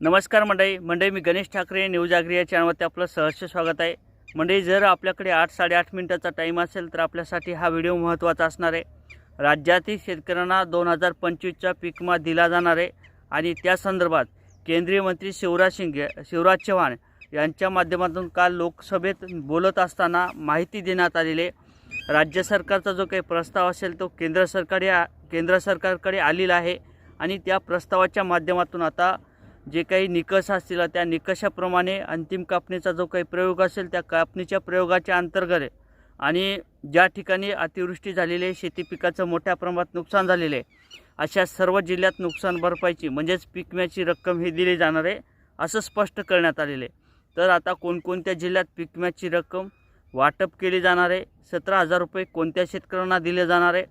नमस्कार मंडळी. मंडळी मी गणेश ठाकरे न्यूज आगरी या चॅनलवरती आपलं सहर्ष स्वागत आहे. मंडळी जर आपल्याकडे आठ साडेआठ मिनिटाचा टाईम असेल तर आपल्यासाठी हा व्हिडिओ महत्त्वाचा असणार आहे. राज्यातील शेतकऱ्यांना दोन हजार पंचवीसचा पिकमा दिला जाणार आहे. आणि त्या संदर्भात केंद्रीय मंत्री शिवराज शिंगे शिवराज चव्हाण यांच्या माध्यमातून काल लोकसभेत बोलत असताना माहिती देण्यात आलेली आहे. राज्य सरकारचा जो काही प्रस्ताव असेल तो केंद्र सरकारी केंद्र सरकारकडे आलेला आहे. आणि त्या प्रस्तावाच्या माध्यमातून आता जे काही निकष असतील त्या निकषाप्रमाणे अंतिम कापणीचा जो काही प्रयोग असेल त्या कापणीच्या प्रयोगाच्या अंतर्गत आणि ज्या ठिकाणी अतिवृष्टी झालेली आहे शेती पिकाचं मोठ्या प्रमाणात नुकसान झालेलं आहे अशा सर्व जिल्ह्यात नुकसान भरपाईची म्हणजेच पीक विम्याची रक्कम ही दिली जाणार आहे असं स्पष्ट करण्यात आलेलं आहे. तर आता कोणकोणत्या जिल्ह्यात पीक विम्याची रक्कम वाटप केली जाणार आहे सतरा हजार रुपये कोणत्या शेतकऱ्यांना दिले जाणार आहे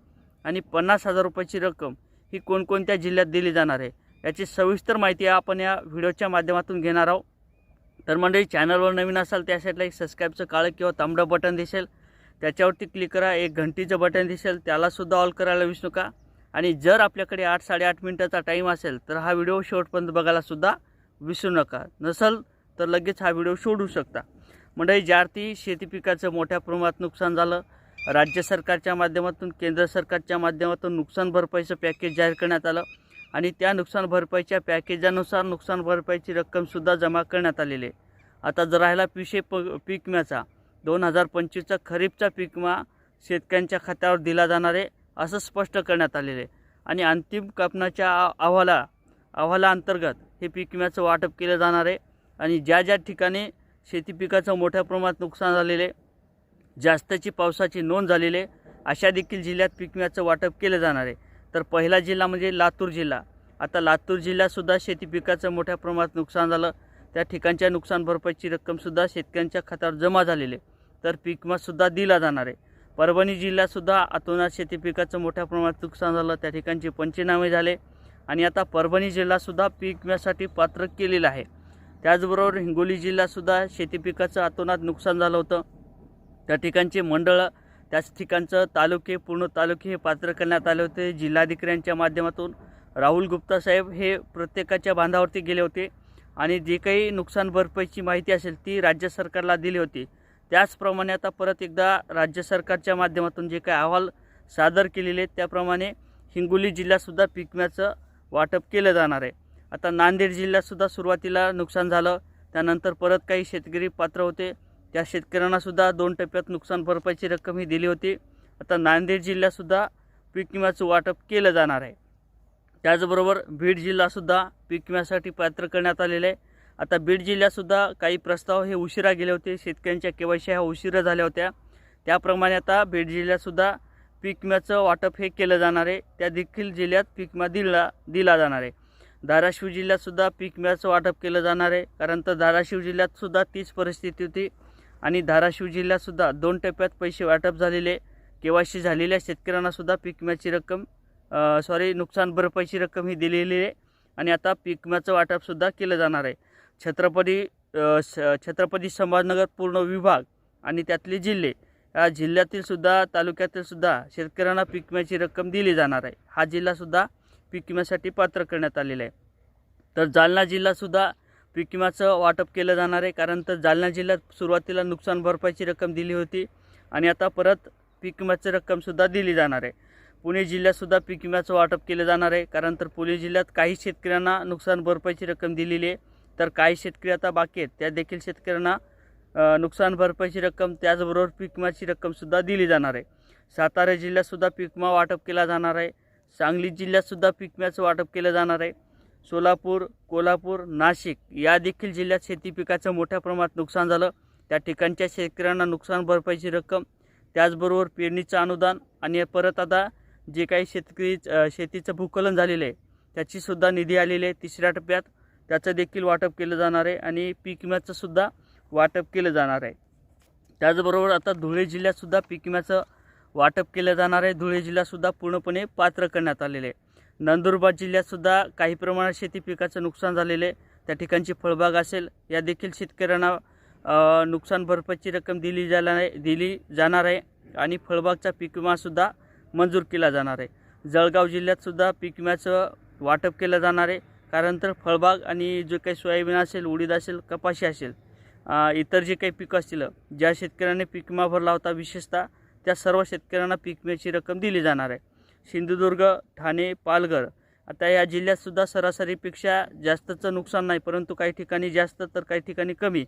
आणि पन्नास हजार रुपयाची रक्कम ही कोणकोणत्या जिल्ह्यात दिली जाणार आहे याची सविस्तर माहिती आपण या व्हिडिओच्या माध्यमातून घेणार आहोत. तर मंडळी चॅनलवर नवीन असाल त्या साईडला एक सबस्क्राईबचं काळं किंवा तांबडं बटन दिसेल. त्याच्यावरती क्लिक करा एक घंटीचं बटन दिसेल. त्यालासुद्धा ऑल करायला विसरू नका. आणि जर आपल्याकडे आठ साडेआठ मिनटाचा टाईम असेल तर हा व्हिडिओ शेवटपर्यंत बघायलासुद्धा विसरू नका. नसल तर लगेच हा व्हिडिओ सोडू शकता. मंडळी ज्या अर्थी शेती पिकाचं मोठ्या प्रमाणात नुकसान झालं राज्य सरकारच्या माध्यमातून केंद्र सरकारच्या माध्यमातून नुकसान भरपाईचं पॅकेज जाहीर करण्यात आलं आणि त्या नुकसान भरपाईच्या पॅकेजानुसार नुकसान भरपाईची रक्कमसुद्धा जमा करण्यात आलेली आहे. आता जर राहिला पिशे प पीक विम्याचा दोन हजार पंचवीसचा खरीपचा पीक विमा शेतकऱ्यांच्या खात्यावर दिला जाणार आहे असं स्पष्ट करण्यात आलेलं आहे. आणि अंतिम कापणाच्या अहवाला अहवालाअंतर्गत हे पीक विम्याचं वाटप केलं जाणार आहे. आणि ज्या ज्या ठिकाणी शेती पिकाचं मोठ्या प्रमाणात नुकसान झालेलं आहे जास्तची पावसाची नोंद झालेली आहे अशा देखील जिल्ह्यात पीक विम्याचं वाटप केलं जाणार आहे. तर पहिला जिल्हा म्हणजे लातूर जिल्हा. आता लातूर जिल्ह्यातसुद्धा शेती पिकाचं मोठ्या प्रमाणात नुकसान झालं. त्या ठिकाणच्या नुकसान भरपाईची रक्कमसुद्धा शेतकऱ्यांच्या खात्यावर जमा झालेली आहे. तर पीक विमासुद्धा दिला जाणार आहे. परभणी जिल्ह्यातसुद्धा अतोनात शेती पिकाचं मोठ्या प्रमाणात नुकसान झालं. त्या ठिकाणचे पंचनामे झाले. आणि आता परभणी जिल्हासुद्धा पीक विम्यासाठी पात्र केलेलं आहे. त्याचबरोबर हिंगोली जिल्ह्यातसुद्धा शेती पिकाचं अतोनात नुकसान झालं होतं. त्या ठिकाणचे मंडळं त्याच ठिकाणचं तालुके पूर्ण तालुके हे पात्र करण्यात आले होते. जिल्हाधिकाऱ्यांच्या माध्यमातून राहुल गुप्ता साहेब हे प्रत्येकाच्या बांधावरती गेले होते आणि जे काही नुकसान भरपाईची माहिती असेल ती राज्य सरकारला दिली होती. त्याचप्रमाणे आता परत एकदा राज्य सरकारच्या माध्यमातून जे काही अहवाल सादर केलेले आहेत त्याप्रमाणे हिंगोली जिल्ह्यातसुद्धा पीक विम्याचं वाटप केलं जाणार आहे. आता नांदेड जिल्ह्यातसुद्धा सुरुवातीला नुकसान झालं त्यानंतर परत काही शेतकरी पात्र होते. त्या शेतकऱ्यांनासुद्धा दोन टप्प्यात नुकसान भरपाईची रक्कम ही दिली होती. आता नांदेड जिल्ह्यातसुद्धा पीक विम्याचं वाटप केलं जाणार आहे. त्याचबरोबर बीड जिल्हासुद्धा पीक विम्यासाठी पात्र करण्यात आलेलं आहे. आता बीड जिल्ह्यातसुद्धा काही प्रस्ताव हे उशिरा गेले होते. शेतकऱ्यांच्या केवायसी ह्या उशिरा झाल्या होत्या. त्याप्रमाणे आता बीड जिल्ह्यातसुद्धा पीक विम्याचं वाटप हे केलं जाणार आहे. त्या देखील जिल्ह्यात पीक विमा दिला दिला जाणार आहे. धाराशिव जिल्ह्यातसुद्धा पीक विम्याचं वाटप केलं जाणार आहे. कारण तर धाराशिव जिल्ह्यातसुद्धा तीच परिस्थिती होती. आणि धाराशिव जिल्ह्यातसुद्धा दोन टप्प्यात पैसे वाटप झालेले के वाय सी झालेल्या शेतकऱ्यांनासुद्धा पीक विम्याची रक्कम सॉरी नुकसान भरपाईची रक्कम ही दिलेली आहे. आणि आता पीक विम्याचं वाटपसुद्धा केलं जाणार आहे. छत्रपती स- छत्रपती संभाजनगर पूर्ण विभाग आणि त्यातले जिल्हे या जिल्ह्यातीलसुद्धा तालुक्यातीलसुद्धा शेतकऱ्यांना पीक विम्याची रक्कम दिली जाणार आहे. हा जिल्हासुद्धा पीक विम्यासाठी पात्र करण्यात आलेला आहे. तर जालना जिल्हासुद्धा पीक विम्याचं वाटप केलं जाणार आहे कारण तर जालना जिल्ह्यात सुरुवातीला नुकसान भरपाईची रक्कम दिली होती आणि आता परत पीक विम्याची रक्कमसुद्धा दिली जाणार आहे. पुणे जिल्ह्यातसुद्धा पीक विम्याचं वाटप केलं जाणार आहे कारण तर पुणे जिल्ह्यात काही शेतकऱ्यांना नुकसान भरपाईची रक्कम दिलेली आहे. तर काही शेतकरी आता बाकी आहेत त्या देखील शेतकऱ्यांना नुकसान भरपाईची रक्कम त्याचबरोबर पीक विम्याची रक्कमसुद्धा दिली जाणार आहे. सातारा जिल्ह्यातसुद्धा पीक विमा वाटप केला जाणार आहे. सांगली जिल्ह्यातसुद्धा पीक विम्याचं वाटप केलं जाणार आहे. सोलापूर कोल्हापूर नाशिक या देखील जिल्ह्यात शेती पिकाचं मोठ्या प्रमाणात नुकसान झालं. त्या ठिकाणच्या शेतकऱ्यांना नुकसान भरपाईची रक्कम त्याचबरोबर पेरणीचं अनुदान आणि परत आता जे काही शेतकरी शेतीचं भूकलन झालेलं आहे त्याचीसुद्धा निधी आलेली आहे तिसऱ्या टप्प्यात. त्याचं देखील वाटप केलं जाणार आहे आणि पीक विम्याचंसुद्धा वाटप केलं जाणार आहे. त्याचबरोबर आता धुळे जिल्ह्यातसुद्धा पीक विम्याचं वाटप केलं जाणार आहे. धुळे जिल्हासुद्धा पूर्णपणे पात्र करण्यात आलेले आहे. नंदुरबार जिल्ह्यातसुद्धा काही प्रमाणात शेती पिकाचं नुकसान झालेलं आहे. त्या ठिकाणची फळबाग असेल या देखील शेतकऱ्यांना नुकसान भरपाईची रक्कम दिली जाणार आहे दिली जाणार आहे आणि फळबागचा पीक विमासुद्धा मंजूर केला जाणार आहे. जळगाव जिल्ह्यातसुद्धा पीक विम्याचं वाटप केलं जाणार आहे. कारण तर फळबाग आणि जो काही सोयाबीन असेल उडीद असेल कपाशी असेल इतर जे काही पिकं असतील ज्या शेतकऱ्यांनी पीक विमा भरला होता विशेषतः त्या सर्व शेतकऱ्यांना पीक विम्याची रक्कम दिली जाणार आहे. सिंधुदुर्ग ठाणे पालघर. आता या जिल्ह्यातसुद्धा सरासरीपेक्षा जास्तचं नुकसान नाही परंतु काही ठिकाणी जास्त तर काही ठिकाणी कमी.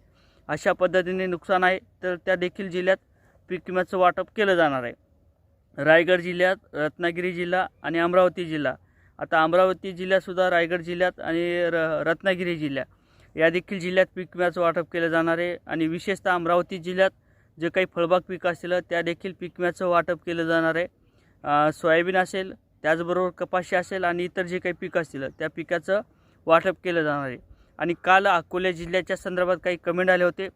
अशा पद्धतीने नुकसान आहे तर त्या देखील जिल्ह्यात पीक विम्याचं वाटप केलं जाणार आहे. रायगड जिल्ह्यात रत्नागिरी जिल्हा आणि अमरावती जिल्हा. आता अमरावती जिल्ह्यातसुद्धा रायगड जिल्ह्यात आणि र रत्नागिरी जिल्हा या देखील जिल्ह्यात पीक विम्याचं वाटप केलं जाणार आहे आणि विशेषतः अमरावती जिल्ह्यात जे काही फळबाग पिकं असतील त्या देखील पीक विम्याचं वाटप केलं जाणार आहे. सोयाबीन असेल त्याचबरोबर कपाशी असेल आणि इतर जे काही पिकं असतील त्या पिकाचं वाटप केलं जाणार आहे. आणि काल अकोला जिल्ह्याच्या संदर्भात काही कमेंट आले होते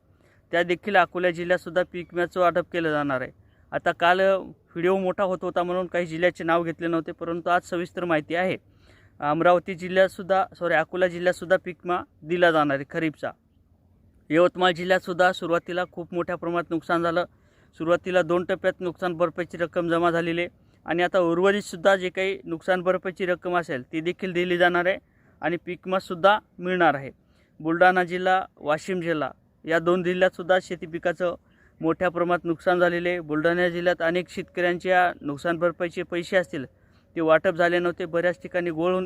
त्या देखील अकोला जिल्ह्यातसुद्धा पीक विम्याचं वाटप केलं जाणार आहे. आता काल व्हिडिओ मोठा होत होता म्हणून काही जिल्ह्याचे नाव घेतले नव्हते परंतु आज सविस्तर माहिती आहे. अमरावती जिल्ह्यातसुद्धा सॉरी अकोला जिल्ह्यातसुद्धा पीक विमा दिला जाणार आहे खरीपचा. यवतमाळ जिल्ह्यातसुद्धा सुरुवातीला खूप मोठ्या प्रमाणात नुकसान झालं. सुरुवातीला दोन टप्प्यात नुकसान भरपाईची रक्कम जमा झालेली आहे. आणि आता उर्वरितसुद्धा जे काही नुकसान भरपाईची रक्कम असेल ती देखील दिली जाणार आहे आणि पीकमासुद्धा मिळणार आहे. बुलढाणा जिल्हा वाशिम जिल्हा या दोन जिल्ह्यातसुद्धा शेती पिकाचं मोठ्या प्रमाणात नुकसान झालेले आहे. बुलढाणा जिल्ह्यात अनेक शेतकऱ्यांच्या नुकसान भरपाईचे पैसे असतील ते वाटप झाले नव्हते. बऱ्याच ठिकाणी घोळ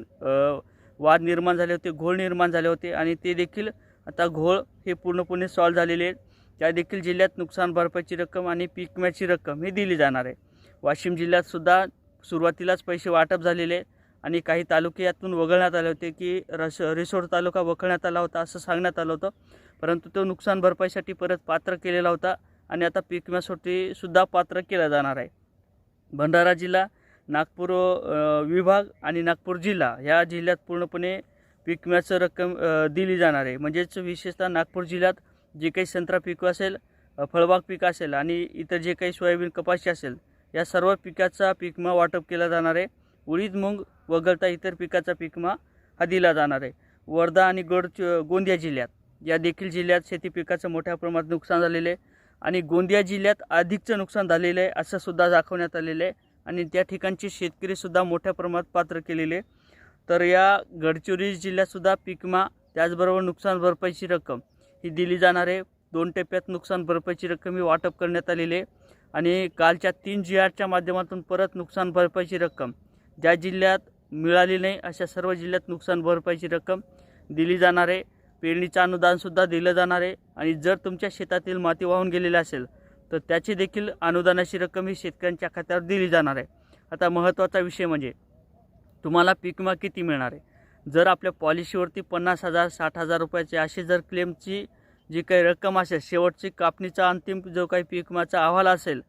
वाद निर्माण झाले होते घोळ निर्माण झाले होते आणि ते देखील आता घोळ हे पूर्णपणे सॉल्व झालेले आहेत. त्या देखील जिल्ह्यात नुकसान भरपाईची रक्कम आणि पीक विम्याची रक्कम ही दिली जाणार आहे. वाशिम जिल्ह्यातसुद्धा सुरुवातीलाच पैसे वाटप झालेले आणि काही तालुके यातून वगळण्यात आले होते की रस रिसोड तालुका वगळण्यात आला होता असं सांगण्यात आलं होतं. परंतु तो नुकसान भरपाईसाठी परत पात्र केलेला होता आणि आता पीक विम्यासाठीसुद्धा पात्र केला जाणार आहे. भंडारा जिल्हा नागपूर विभाग आणि नागपूर जिल्हा ह्या जिल्ह्यात पूर्णपणे पीक विम्याचं रक्कम दिली जाणार आहे. म्हणजेच विशेषतः नागपूर जिल्ह्यात जे काही संत्रा पिकं असेल फळबाग पीक असेल आणि इतर जे काही सोयाबीन कपाशी असेल या सर्व पिकाचा पिकमा वाटप केला जाणार आहे. उडीद मूग वगळता इतर पिकाचा पिकमा हा दिला जाणार आहे. वर्धा आणि गड गोंदिया जिल्ह्यात. या देखील जिल्ह्यात शेती पिकाचं मोठ्या प्रमाणात नुकसान झालेलं आहे आणि गोंदिया जिल्ह्यात अधिकचं नुकसान झालेलं आहे असं सुद्धा दाखवण्यात आलेलं आहे आणि त्या ठिकाणचे शेतकरीसुद्धा मोठ्या प्रमाणात पात्र केलेले तर या गडचिरोली जिल्ह्यातसुद्धा पिकमा त्याचबरोबर नुकसान भरपाईची रक्कम ही दिली जाणार आहे. दोन टप्प्यात नुकसान भरपाईची रक्कम ही वाटप करण्यात आलेली आहे. आणि कालच्या तीन जी आरच्या माध्यमातून परत नुकसान भरपाईची रक्कम. ज्या जिल्ह्यात मिळाली नाही अशा सर्व जिल्ह्यात नुकसान भरपाईची रक्कम दिली जाणार आहे. पेरणीचं अनुदानसुद्धा दिलं जाणार आहे. आणि जर तुमच्या शेतातील माती वाहून गेलेली असेल तर त्याची देखील अनुदानाची रक्कम ही शेतकऱ्यांच्या खात्यावर दिली जाणार आहे. आता महत्त्वाचा विषय म्हणजे तुम्हाला पीक विमा किती मिळणार आहे? जर आपल्या पॉलिसीवरती पन्नास हजार साठ हजार रुपयाचे अशी जर क्लेमची जी काही रक्कम असेल शेवटची कापणीचा अंतिम जो काही पीक विमाचा अहवाल असेल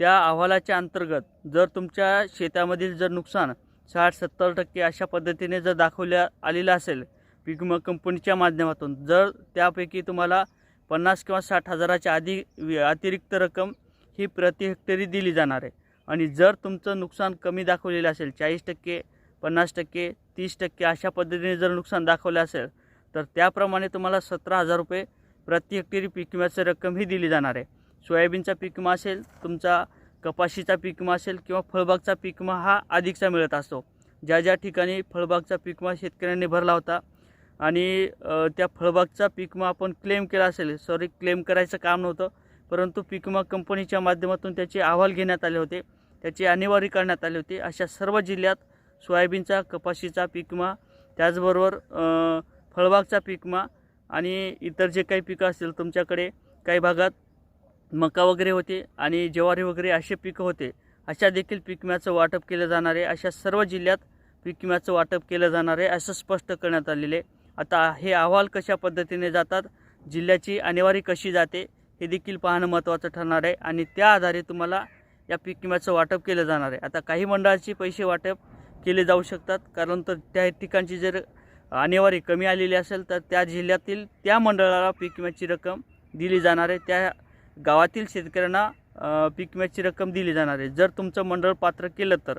त्या अहवालाच्या अंतर्गत जर तुमच्या शेतामधील जर नुकसान साठ सत्तर टक्के अशा पद्धतीने जर दाखवल्या आलेलं असेल पीक विमा कंपनीच्या माध्यमातून जर त्यापैकी तुम्हाला पन्नास किंवा साठ हजाराच्या आधी अतिरिक्त रक्कम ही प्रति हेक्टरी दिली जाणार आहे. आणि जर तुमचं नुकसान कमी दाखवलेलं असेल चाळीस टक्के पन्नास टक्के तीस टक्के अशा पद्धतीने जर नुकसान दाखवलं असेल तर त्याप्रमाणे तुम्हाला सतरा हजार रुपये प्रति हेक्टरी पीक विम्याची रक्कम ही दिली जाणार आहे. सोयाबीनचा पीक विमा असेल तुमचा कपाशीचा पीक विमा असेल किंवा फळबागचा पीक विमा हा अधिकचा मिळत असतो. ज्या ज्या ठिकाणी फळबागचा पीक विमा शेतकऱ्यांनी भरला होता आणि त्या फळबागचा पीक विमा आपण क्लेम केला असेल सॉरी क्लेम करायचं काम नव्हतं परंतु पीक विमा कंपनीच्या माध्यमातून त्याचे अहवाल घेण्यात आले होते त्याची अनिवार्य करण्यात आली होती. अशा सर्व जिल्ह्यात सोयाबीनचा कपाशीचा पीक विमा त्याचबरोबर फळबागचा पीक विमा आणि इतर जे काही पिकं असतील तुमच्याकडे काही भागात मका वगैरे होते आणि ज्वारी वगैरे असे पिकं होते अशा देखील पीक विम्याचं वाटप केलं जाणार आहे. अशा सर्व जिल्ह्यात पीक विम्याचं वाटप केलं जाणार आहे असं स्पष्ट करण्यात आलेले आहे. आता हे अहवाल कशा पद्धतीने जातात जिल्ह्याची आणेवारी कशी जाते हे देखील पाहणं महत्त्वाचं ठरणार आहे आणि त्या आधारे तुम्हाला या पीक विम्याचं वाटप केलं जाणार आहे. आता काही मंडळाचे पैसे वाटप केले जाऊ शकतात कारण तर त्या ठिकाणची जर आणेवारी कमी आलेली असेल तर त्या जिल्ह्यातील त्या मंडळाला पीक विम्याची रक्कम दिली जाणार आहे. त्या गावातील शेतकऱ्यांना पीक विम्याची रक्कम दिली जाणार आहे. जर तुमचं मंडळ पात्र केलं तर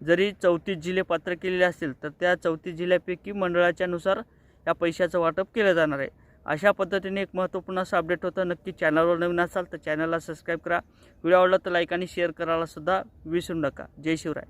जरी चौतीस जिल्हे पात्र केलेले असतील तर त्या चौतीस जिल्ह्यापैकी मंडळाच्यानुसार या पैशाचं वाटप केलं जाणार आहे. अशा पद्धतीने एक महत्त्वपूर्ण असं अपडेट होतं. नक्की चॅनलवर नवीन असाल तर चॅनलला सबस्क्राईब करा. व्हिडिओ आवडला तर लाईक आणि शेअर करायला सुद्धा विसरू नका. जय शिवराय.